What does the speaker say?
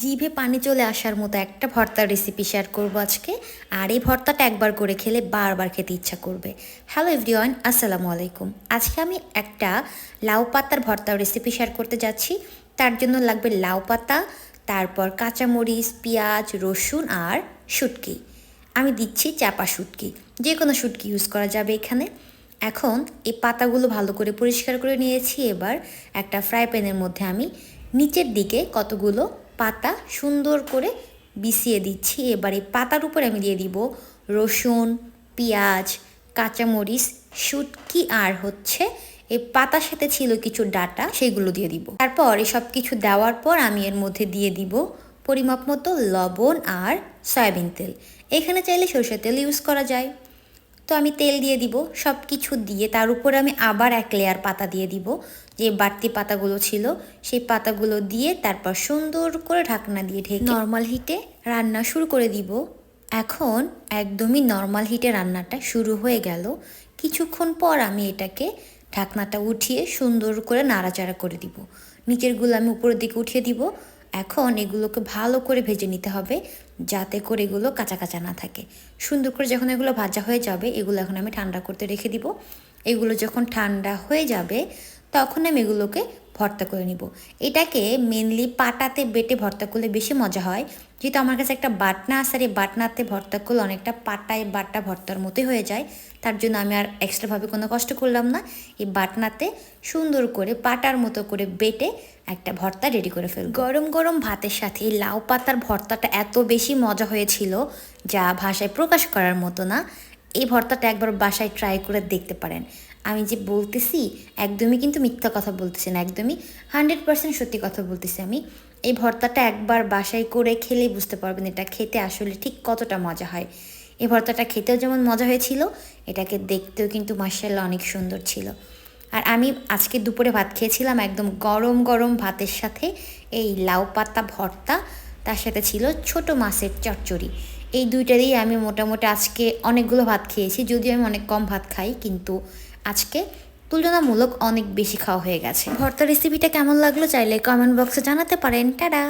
জিভে পানি চলে আসার মতো একটা ভর্তার রেসিপি শেয়ার করব আজকে। আর এই ভর্তাটা একবার করে খেলে বারবার খেতে ইচ্ছা করবে। হ্যালো এভরিওয়ান আসসালামু আলাইকুম। আজকে আমি একটা লাউ পাতার ভর্তার রেসিপি শেয়ার করতে যাচ্ছি। তার জন্য লাগবে লাউ পাতা, তারপর কাঁচামরিচ, পেঁয়াজ, রসুন আর শুটকি। আমি দিচ্ছি চাপা শুটকি। যে কোনো শুটকি ইউজ করা যাবে এখানে। এখন এই পাতাগুলো ভালো করে পরিষ্কার করে নিয়েছি। এবার একটা ফ্রাই প্যানের মধ্যে আমি নিচের দিকে কতগুলো পাতা সুন্দর করে বিছিয়ে দিচ্ছি। এবার এই পাতার উপরে আমি দিয়ে দিব রসুন, পেঁয়াজ, কাঁচামরিচ, শুটকি আর হচ্ছে এই পাতার সাথে ছিল কিছু ডাটা, সেগুলো দিয়ে দিব। তারপর এসব কিছু দেওয়ার পর আমি এর মধ্যে দিয়ে দিব পরিমাপ মতো লবণ আর সয়াবিন তেল। এখানে চাইলে সরষের তেল ইউজ করা যায়। তো আমি তেল দিয়ে দিব সব কিছু দিয়ে। তার উপরে আমি আবার এক লেয়ার পাতা দিয়ে দিব যে বাড়তি পাতাগুলো ছিল সেই পাতাগুলো দিয়ে তারপর সুন্দর করে ঢাকনা দিয়ে ঢেকে নর্মাল হিটে রান্না শুরু করে দিব। এখন একদমই নর্মাল হিটে রান্নাটা শুরু হয়ে গেল। কিছুক্ষণ পর আমি এটাকে ঢাকনাটা উঠিয়ে সুন্দর করে নাড়াচাড়া করে দিব। নিচেরগুলো আমি উপরের দিকে উঠিয়ে দিব। এখন এগুলোকে ভালো করে ভেজে নিতে হবে যাতে করে এগুলো কাঁচা কাঁচা না থাকে। সুন্দর করে যখন এগুলো ভাজা হয়ে যাবে, এগুলো এখন আমি ঠান্ডা করতে রেখে দিব। এগুলো যখন ঠান্ডা হয়ে যাবে, তখন আমি এগুলোকে ভর্তা করে নিব। এটাকে মেনলি পাটাতে বেটে ভর্তা করলে বেশি মজা হয়। যেহেতু আমার কাছে একটা বাটনা আছে, আর এই বাটনাতে ভর্তা করলে অনেকটা পাটায় বাটা ভর্তার মতোই হয়ে যায়। তার জন্য আমি আর এক্সট্রাভাবে কোনো কষ্ট করলাম না। এই বাটনাতে সুন্দর করে পাটার মতো করে বেটে একটা ভর্তা রেডি করে ফেল গরম গরম ভাতের সাথে লাউ পাতার ভর্তাটা এত বেশি মজা হয়েছিল, যা ভাষায় প্রকাশ করার মতো না। এই ভর্তাটা একবার বাসায় ট্রাই করে দেখতে পারেন। আমি যে বলতেছি, একদমই কিন্তু মিথ্যা কথা বলতেছি না, একদমই হান্ড্রেড পার্সেন্ট সত্যি কথা বলতেছি আমি। এই ভর্তাটা একবার বাসায় করে খেলেই বুঝতে পারবেন এটা খেতে আসলে ঠিক কতটা মজা হয়। এই ভর্তাটা খেতেও যেমন মজা হয়েছিল, এটাকে দেখতেও কিন্তু মার্শাল্লাহ অনেক সুন্দর ছিল। আর আমি আজকে দুপুরে ভাত খেয়েছিলাম একদম গরম গরম ভাতের সাথে এই লাউ পাতা ভর্তা, তার সাথে ছিল ছোট মাছের চচ্চড়ি। এই দুইটা দিয়ে আমি মোটামুটি আজকে অনেকগুলো ভাত খেয়েছি, যদিও আমি অনেক কম ভাত খাই, কিন্তু আজকে তুলনামূলক অনেক বেশি খাওয়া হয়ে গেছে। ভর্তা রেসিপিটা কেমন লাগল চাইলে কমেন্ট বক্সে জানাতে পারেন। টাটা!